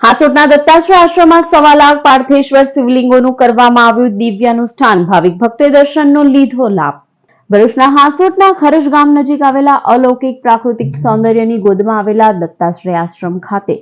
હાસોટના દત્તાશ્રય આશ્રમમાં સવા લાખ પાર્થેશ્વર શિવલિંગોનું કરવામાં આવ્યું દિવ્યાનુષ્ઠાન. ભાવિક ભક્તોએ દર્શનનો લીધો લાભ. ભરૂચના હાસોટના ખરજ ગામ નજીક આવેલા અલૌકિક પ્રાકૃતિક સૌંદર્યની ગોદમાં આવેલા દત્તાશ્રય આશ્રમ ખાતે.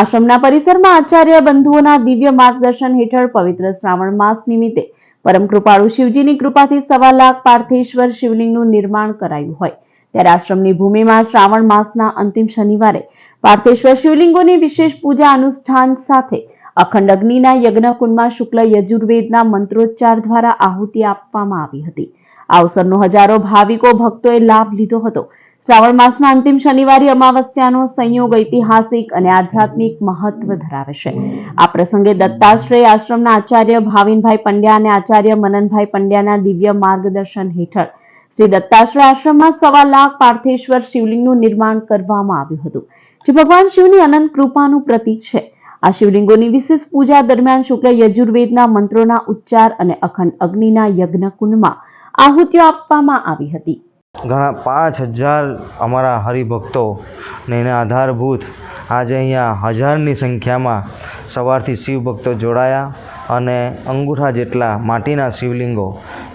આશ્રમના પરિસરમાં આચાર્ય બંધુઓના દિવ્ય માર્ગદર્શન હેઠળ પવિત્ર શ્રાવણ માસ નિમિત્તે પરમ કૃપાળુ શિવજીની કૃપાથી સવા લાખ પાર્થેશ્વર શિવલિંગનું નિર્માણ કરાયું હોય. ત્યારે આશ્રમની ભૂમિમાં શ્રાવણ માસના અંતિમ શનિવારે પાર્થેશ્વર શિવલિંગોની વિશેષ પૂજા અનુષ્ઠાન સાથે અખંડ અગ્નિના યજ્ઞકુંડમાં શુક્લ યજુર્વેદના મંત્રોચ્ચાર દ્વારા આહુતિ આપવામાં આવી હતી. આ અવસરનો હજારો ભાવિકો ભક્તોએ લાભ લીધો હતો. શ્રાવણ માસના અંતિમ શનિવારે અમાવસ્યાનો સંયોગ ઐતિહાસિક અને આધ્યાત્મિક મહત્વ ધરાવે છે. આ પ્રસંગે દત્તાશ્રય આશ્રમના આચાર્ય ભાવિનભાઈ પંડ્યા અને આચાર્ય મનનભાઈ પંડ્યાના દિવ્ય માર્ગદર્શન હેઠળ શ્રી દત્તાશ્રય આશ્રમમાં સવા લાખ પાર્થેશ્વર શિવલિંગનું નિર્માણ કરવામાં આવ્યું હતું. જે ભગવાન શિવની અનંત કૃપાનું પ્રતીક છે. આ શિવલિંગોની વિશેષ પૂજા દરમિયાન શુક્લ યજુર્વેદના મંત્રોના ઉચ્ચાર અને અખંડ અગ્નિના યજ્ઞ કુંડમાં આહુતિઓ આપવામાં આવી હતી. ઘણા પાંચ હજાર અમારા હરિભક્તો ને એને આધારભૂત આજે અહીંયા હજારની સંખ્યામાં સવારથી શિવભક્તો જોડાયા અને અંગૂઠા જેટલા માટીના શિવલિંગો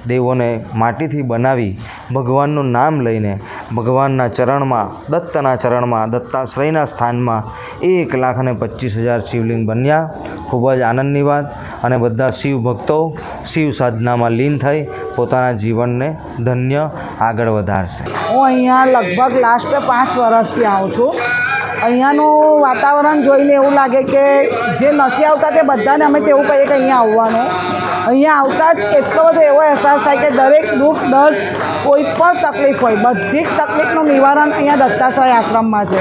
દેવોને માટીથી બનાવી ભગવાનનું નામ લઈને ભગવાનના ચરણમાં, દત્તના ચરણમાં, દત્તાશ્રયના સ્થાનમાં એક લાખ અને પચીસ હજાર શિવલિંગ બન્યા. ખૂબ જ આનંદની વાત અને બધા શિવ ભક્તો શિવ સાધનામાં લીન થઈ પોતાના જીવનને ધન્ય આગળ વધારશે. હું અહીંયા લગભગ લાસ્ટ પાંચ વર્ષથી આવું છું. અહીંયાનું વાતાવરણ જોઈને એવું લાગે કે જે નથી આવતા તે બધાને અમે તેવું કહીએ કે અહીંયા આવવાનું. અહીંયા આવતા જ એટલો બધો એવો અહેસાસ થાય કે દરેક દુઃખ, દર્દ, કોઈ પણ તકલીફ હોય, બધી જ તકલીફનું નિવારણ અહીંયા દત્તાશ્રય આશ્રમમાં છે.